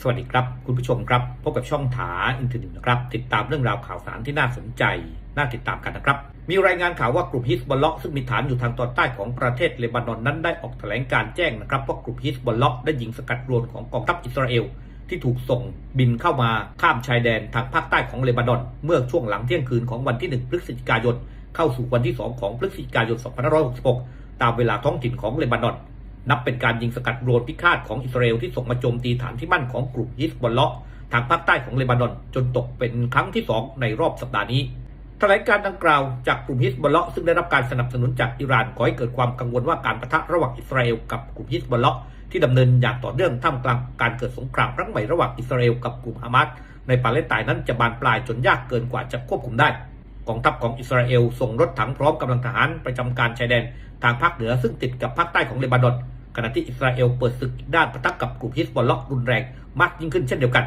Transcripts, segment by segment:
สวัสดีครับ คุณผู้ชมครับ พบกับช่องถาอินเทอร์เน็ตนะครับ ติดตามเรื่องราวข่าวสารที่น่าสนใจ น่าติดตามกันนะครับ มีรายงานข่าวว่ากลุ่มฮิสบอลเลาะซึ่งมีฐานอยู่ทางตอนใต้ของประเทศเลบานอนนั้นได้ออกแถลงการแจ้งนะครับว่ากลุ่มฮิสบอลเลาะได้ยิงสกัดโดรนของกองทัพอิสราเอลที่ถูกส่งบินเข้ามาข้ามชายแดนทางภาคใต้ของเลบานอน เมื่อช่วงหลังเที่ยงคืนของวันที่ 1 พฤศจิกายน เข้าสู่วันที่ 2 ของพฤศจิกายน 2566 ตามเวลาท้องถิ่นของเลบานอน นับเป็นการยิงสกัดโดรนพิฆาตของอิสราเอลที่ส่งมาโจมตีฐานที่มั่นของกลุ่มฮิสบอลเลาะทางภาคใต้ของเลบานอน จนตกเป็นครั้งที่ 2 ในรอบสัปดาห์นี้แถลงการดังกล่าวจากกลุ่มฮิสบอลเลาะซึ่งได้รับการสนับสนุนจากอิหร่านก่อให้เกิดความกังวลว่าการประทะระหว่างอิสราเอลกับกลุ่มฮิสบอลเลาะที่ดำเนินอย่างต่อเนื่องท่ามกลางการเกิดสงครามครั้งใหม่ระหว่างอิสราเอลกับกลุ่มฮามาสในปาเลสไตน์นั้นจะบานปลายจนยากเกินกว่าจะควบคุมได้กองทัพของอิสราเอลส่งรถถังพร้อมกำลังทหารประจำการชายแดนทางภาคเหนือซึ่งติดกับภาคใต้ของเลบานอน ขณะที่อิสราเอลเปิดศึกด้านปะทะกับกลุ่มฮิสบอลเลาะรุนแรงมากยิ่งขึ้นเช่นเดียวกัน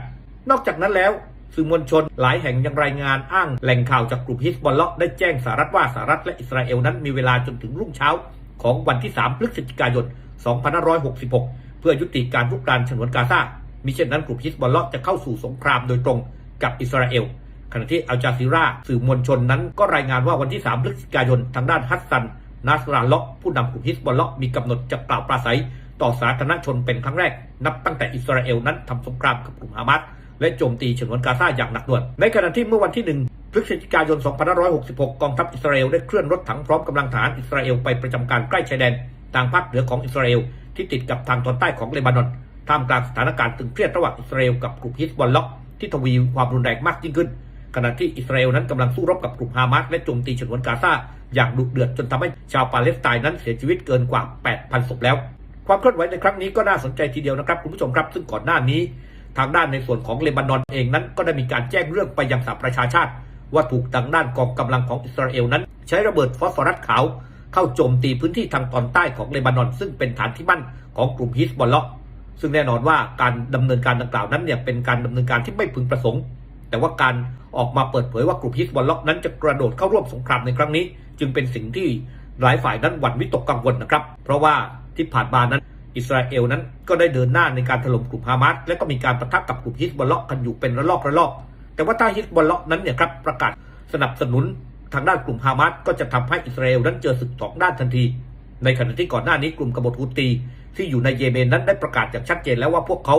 นอกจากนั้นแล้วสื่อมวลชนหลายแห่งยังรายงานอ้างแหล่งข่าวจากกลุ่มฮิสบอลเลาะได้แจ้งสหรัฐว่าสหรัฐและอิสราเอลนั้นมีเวลาจนถึงรุ่งเช้า ของวันที่ 3 พฤศจิกายน 2566 เพื่อยุติการรุกรานฉนวนกาซามิเช่นนั้นกลุ่มฮิสบอลเลาะจะเข้าสู่สงครามโดยตรงกับอิสราเอลขณะที่อัลจาซีราสื่อมวลชนนั้นก็รายงานว่าวันที่ 3 พฤศจิกายนทางด้านฮัสซัน นาสราเลาะห์ผู้นำกลุ่มฮิสบอลเลาะมีกำหนดจะกล่าวปราศัย ต่อสาธารณชนเป็นครั้งแรก นับตั้งแต่อิสราเอลนั้นทำสงครามกับกลุ่มฮามาสและโจมตีฉนวนกาซาอย่างหนักหน่วงในขณะที่เมื่อวันที่ 1พฤศจิกายน 2566 กองทัพอิสราเอลได้เคลื่อนรถถังพร้อมกำลังทหารอิสราเอลไปประจำการใกล้ชายแดน ทางภาคเหนือของอิสราเอลที่ติดกับทางตอนใต้ของเลบานอน ท่ามกลางสถานการณ์ตึงเครียดระหว่างอิสราเอลกับกลุ่มฮิสบอลเลาะที่ทวีความรุนแรงมากยิ่งขึ้น ขณะที่อิสราเอลนั้นกำลังสู้รบกับกลุ่มฮามาสและโจมตีฉนวนกาซาอย่างดุเดือดจนทำให้ชาวปาเลสไตน์นั้นเสียชีวิตเกินกว่า 8,000 ศพแล้ว ความเคลื่อนไหวในครั้งนี้ก็น่าสนใจทีเดียวนะครับคุณผู้ชมครับ ซึ่งก่อนหน้านี้ ทางด้านในส่วนของเลบานอนเองนั้น ก็ได้มีการแจ้งเรื่องไปยังสหประชาชาติ ว่าถูกทางด้านกองกำลังของอิสราเอลนั้น ใช้ระเบิดฟอสฟอรัสขาวเข้าโจมตีพื้นที่ทางตอนใต้ของเลบานอน ซึ่งเป็นฐานที่มั่นของกลุ่มฮิสบอลเลาะซึ่งแน่นอนว่าการดำเนินการดังกล่าวนั้นเนี่ยเป็นการดำเนินการที่ไม่พึงประสงค์ แต่ว่าการออกมาเปิดเผยว่ากลุ่มฮิสบอลลาะห์นั้นจะกระโดดเข้าร่วมสงครามในครั้งนี้ จึงเป็นสิ่งที่หลายฝ่ายนั้นหวั่นวิตกกังวลนะครับ เพราะว่าที่ผ่านมานั้น อิสราเอลนั้นก็ได้เดินหน้าในการถล่มกลุ่มฮามาสและก็มีการประทะกับกลุ่มฮิสบอลลาะห์กันอยู่เป็นระลอกระลอก แต่ว่าถ้าฮิสบอลลาะห์นั้นเนี่ยครับประกาศสนับสนุนทางด้านกลุ่มฮามาสก็จะทำให้อิสราเอลนั้นเจอศึกสองด้านทันที ในขณะที่ก่อนหน้านี้กลุ่มกบฏฮูตีที่อยู่ในเยเมนนั้นได้ประกาศอย่างชัดเจนแล้วว่าพวกเขา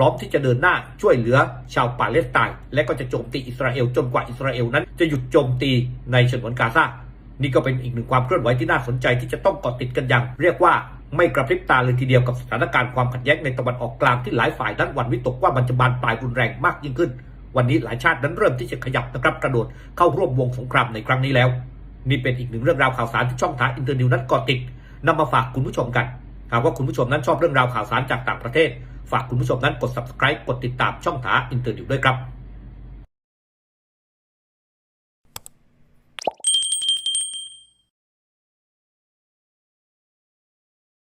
ร้อมที่จะเดินหน้าช่วยเหลือชาวปาเลสไตน์และก็จะโจมตีอิสราเอลจนกว่าอิสราเอลนั้น จะหยุดโจมตีในฉนวนกาซานี่ก็เป็นอีกหนึ่งความเคลื่อนไหวที่น่าสนใจที่จะต้องเกาะติดกันอย่าง เรียกว่าไม่กระพริบตาเลยทีเดียวกับสถานการณ์ความขัดแย้งในตะวันออกกลางที่หลายฝ่ายนั้นหวั่นวิตกว่ามันจะบานปลายรุนแรงมากยิ่งขึ้น วันนี้หลายชาตินั้นเริ่มที่จะขยับนะครับกระโดดเข้าร่วมวงสงครามในครั้งนี้แล้ว นี่เป็นอีกหนึ่งเรื่องราวข่าวสารที่ช่องทางอินเตอร์นิวนั้นเกาะติดนำมาฝากคุณผู้ชมกันหากว่าคุณผู้ชมนั้นชอบเรื่องราวข่าวสารจากต่างประเทศ ฝากคุณผู้ชมนั้นกด subscribe กดติดตามช่องทาอินเตอร์นิวด้วยครับ